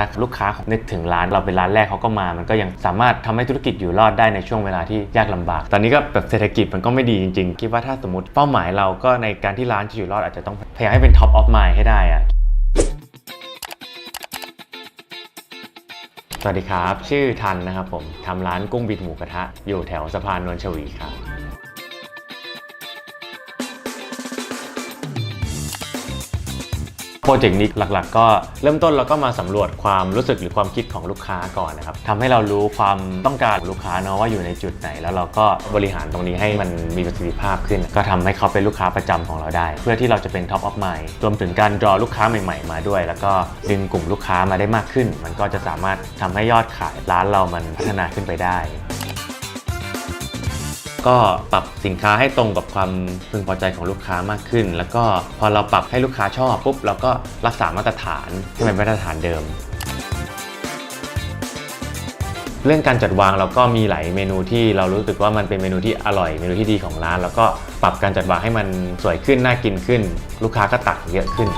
ถ้าลูกค้านึกถึงร้านเราเป็นร้านแรกเขาก็มา มันก็ยังสามารถทำให้ธุรกิจอยู่รอดได้ในช่วงเวลาที่ยากลำบาก ตอนนี้ก็แบบเศรษฐกิจมันก็ไม่ดีจริงๆ คิดว่าถ้าสมมติเป้าหมายเราก็ในการที่ร้านจะอยู่รอดอาจจะต้องพยายามให้เป็น top of mind ให้ได้อะสวัสดีครับ ชื่อทันนะครับผมทำร้านกุ้งบิดหมูกระทะ อยู่แถวสะพานนวลชวีครับ รเจกต์นี้หลักๆ ก็เริ่มต้นเราก็มาสำรวจความรู้สึกหรือความคิดของลูกค้าก่อนนะครับทำให้เรารู้ความต้องการของลูกค้าเนาะว่าอยู่ในจุดไหน แล้วเราก็บริหารตรงนี้ให้มันมีประสิทธิภาพขึ้น ก็ทำให้เขาเป็นลูกค้าประจำของเราได้ เพื่อที่เราจะเป็น top of mind รวมถึงการรอลูกค้าใหม่ ๆ มาด้วย แล้วก็ดึงกลุ่มลูกค้ามาได้มากขึ้น มันก็จะสามารถทำให้ยอดขายร้านเรามันพัฒนาขึ้นไปได้ ก็ปรับสินค้าให้ตรงกับความพึงพอใจของลูกค้ามากขึ้น แล้วก็พอเราปรับให้ลูกค้าชอบปุ๊บเราก็รักษามาตรฐานให้เป็นมาตรฐานเดิม เรื่องการจัดวางเราก็มีหลายเมนูที่เรารู้สึกว่ามันเป็นเมนูที่อร่อยเมนูที่ดีของร้าน แล้วก็ปรับการจัดวางให้มันสวยขึ้นน่ากินขึ้น ลูกค้าก็ตักเยอะขึ้น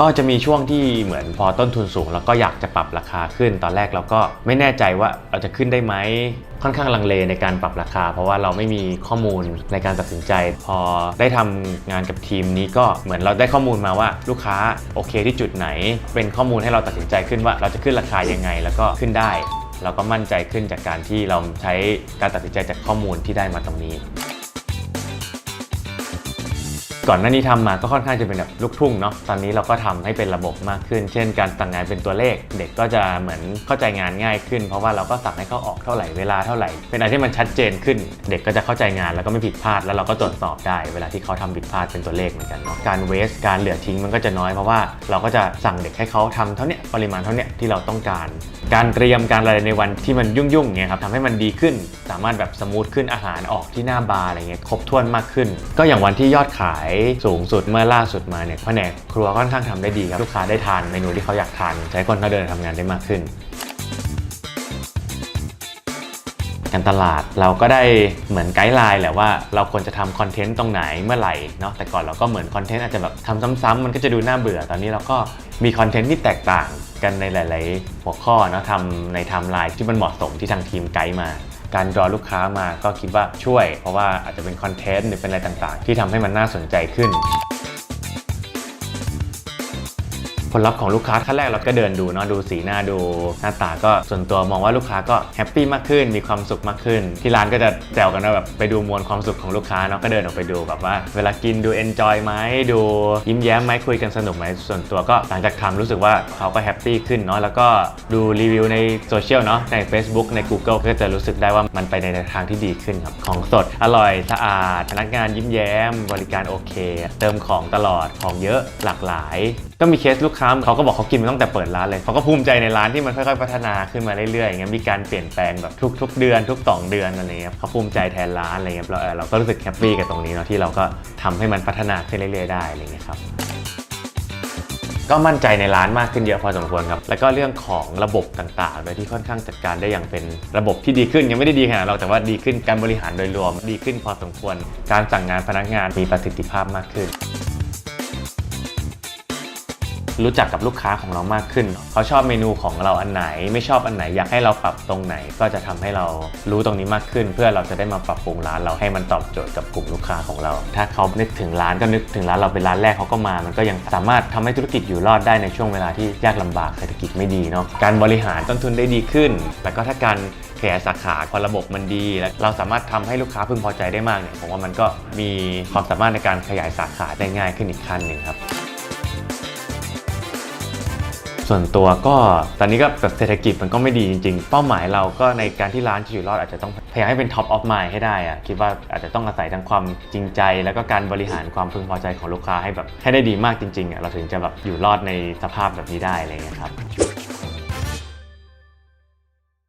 ก็จะมีช่วงที่เหมือนพอต้นทุนสูง แล้วก็อยากจะปรับราคาขึ้น ตอนแรกเราก็ไม่แน่ใจว่าเราจะขึ้นได้ไหมค่อนข้างลังเลในการปรับราคา เพราะว่าเราไม่มีข้อมูลในการตัดสินใจ พอได้ทำงานกับทีมนี้ก็เหมือนเราได้ข้อมูลมาว่าลูกค้าโอเคที่จุดไหน เป็นข้อมูลให้เราตัดสินใจขึ้นว่าเราจะขึ้นราคายังไง แล้วก็ขึ้นได้ เราก็มั่นใจขึ้นจากการที่เราใช้การตัดสินใจจากข้อมูลที่ได้มาตรงนี้ ก่อนหน้านี้ทำมาก็ค่อนข้างจะเป็นแบบลูกทุ่งเนาะตอนนี้เราก็ทำให้เป็นระบบมากขึ้น เช่น การสั่งงานเป็นตัวเลข เด็กก็จะเหมือนเข้าใจงานง่ายขึ้น เพราะว่าเราก็สั่งให้เขาออกเท่าไหร่เวลาเท่าไหร่ เป็นอะไรที่มันชัดเจนขึ้น เด็กก็จะเข้าใจงานแล้วก็ไม่ผิดพลาด แล้วเราก็ตรวจสอบได้เวลาที่เขาทำผิดพลาดเป็นตัวเลขเหมือนกันเนาะการเวสการเหลือทิ้งมันก็จะน้อยเพราะว่าเราก็จะสั่งเด็กให้เขาทำเท่านี้ปริมาณเท่านี้ที่เราต้องการ การเตรียมการอะไรในวันที่มันยุ่งๆเนี่ยครับทำให้มันดีขึ้น สามารถแบบสมูทขึ้นอาหารออกที่หน้าบาร์อะไรเงี้ยครบถ้วนมากขึ้น ก็อย่างวันที่ยอดขายสูงสุดเมื่อล่าสุดมาเนี่ยแผนกครัวค่อนข้างทำได้ดีครับลูกค้าได้ทานเมนูที่เขาอยากทาน ใช้คนเขาเดินทำงานได้มากขึ้นการตลาดเราก็ได้เหมือนไกด์ไลน์แหละว่าเราควรจะทำคอนเทนต์ตรงไหนเมื่อไหร่เนาะแต่ก่อนเราก็เหมือนคอนเทนต์อาจจะแบบทำซ้ำๆมันก็จะดูน่าเบื่อตอนนี้เราก็มีคอนเทนต์ที่แตกต่างกันในหลาย ๆ หัวข้อเนาะทำในไทม์ไลน์ที่มันเหมาะสมที่ทางทีมไกด์มา การรอลูกค้ามาก็คิดว่าช่วย เพราะว่าอาจจะเป็นคอนเทนต์หรือเป็นอะไรต่างๆ ที่ทำให้มันน่าสนใจขึ้น ผลลัพธ์ของลูกค้าขั้นแรกเราก็เดินดูเนาะดูสีหน้าดูหน้าตาก็ส่วนตัวมองว่าลูกค้าก็แฮปปี้มากขึ้น มีความสุขมากขึ้น ที่ร้านก็จะแซวกันว่าแบบไปดูมวลความสุขของลูกค้าเนาะก็เดินออกไปดูแบบว่า เวลากินดูเอนจอยไหมดูยิ้มแย้มไหมคุยกันสนุกไหมส่วนตัวก็หลังจากทำรู้สึกว่าเขาก็แฮปปี้ขึ้นเนาะแล้วก็ดูรีวิวในโซเชียลเนาะใน Facebook ใน Google ก็จะรู้สึกได้ว่ามันไปในทางที่ดีขึ้นครับของสดอร่อยสะอาดพนักงานยิ้มแย้ม บริการโอเค เติมของตลอดของเยอะหลากหลายก็มีเคสลูกค้าเขาก็บอกเขากินมาตั้งแต่เปิดร้านเลยเขาก็ภูมิใจในร้านที่มันค่อยๆพัฒนาขึ้นมาเรื่อยๆอย่างเงี้ยมีการเปลี่ยนแปลงแบบทุก ๆ เดือนทุก 2 เดือนอะไรเงี้ยเขาภูมิใจแทนร้านอะไรเงี้ยเราเออเราก็รู้สึกแฮปปี้กับตรงนี้เนาะที่เราก็ทำให้มันพัฒนาขึ้นเรื่อยๆได้อะไรเงี้ยครับก็มั่นใจในร้านมากขึ้นเยอะพอสมควรครับ แล้วก็เรื่องของระบบต่างๆโดยที่ค่อนข้างจัดการได้อย่างเป็นระบบที่ดีขึ้นยังไม่ได้ดีขนาดเราแต่ว่าดีขึ้นการบริหารโดยรวม ดีขึ้นพอสมควร การสั่งงานพนักงานมีประสิทธิภาพมากขึ้น รู้จักกับลูกค้าของเรามากขึ้น เขาชอบเมนูของเราอันไหน ไม่ชอบอันไหนอยากให้เราปรับตรงไหน ก็จะทำให้เรารู้ตรงนี้มากขึ้น เพื่อเราจะได้มาปรับปรุงร้านเราให้มันตอบโจทย์กับกลุ่มลูกค้าของเรา ถ้าเขานึกถึงร้านก็นึกถึงร้านเราเป็นร้านแรกเขาก็มา มันก็ยังสามารถทำให้ธุรกิจอยู่รอดได้ในช่วงเวลาที่ยากลำบากเศรษฐกิจไม่ดีเนาะการบริหารต้นทุนได้ดีขึ้น แล้วก็ถ้าการขยายสาขาพอระบบมันดี และเราสามารถทำให้ลูกค้าพึงพอใจได้มากเนี่ยผมว่ามันก็มีความสามารถในการขยายสาขาได้ง่ายขึ้นอีกขั้นหนึ่งครับ ส่วนตัวก็ตอนนี้ก็แบบเศรษฐกิจมันก็ไม่ดีจริงๆ เป้าหมายเราก็ในการที่ร้านจะอยู่รอดอาจจะต้องพยายามให้เป็นท็อปออฟ i n d ให้ได้อะคิดว่าอาจจะต้องอาศัยทั้งความจริงใจ แล้วก็การบริหารความพึงพอใจของลูกค้าให้แบบให้ได้ดีมากจริงๆอะเราถึงจะแบบอยู่รอดในสภาพแบบนี้ได้อะไรเงี้ยครับ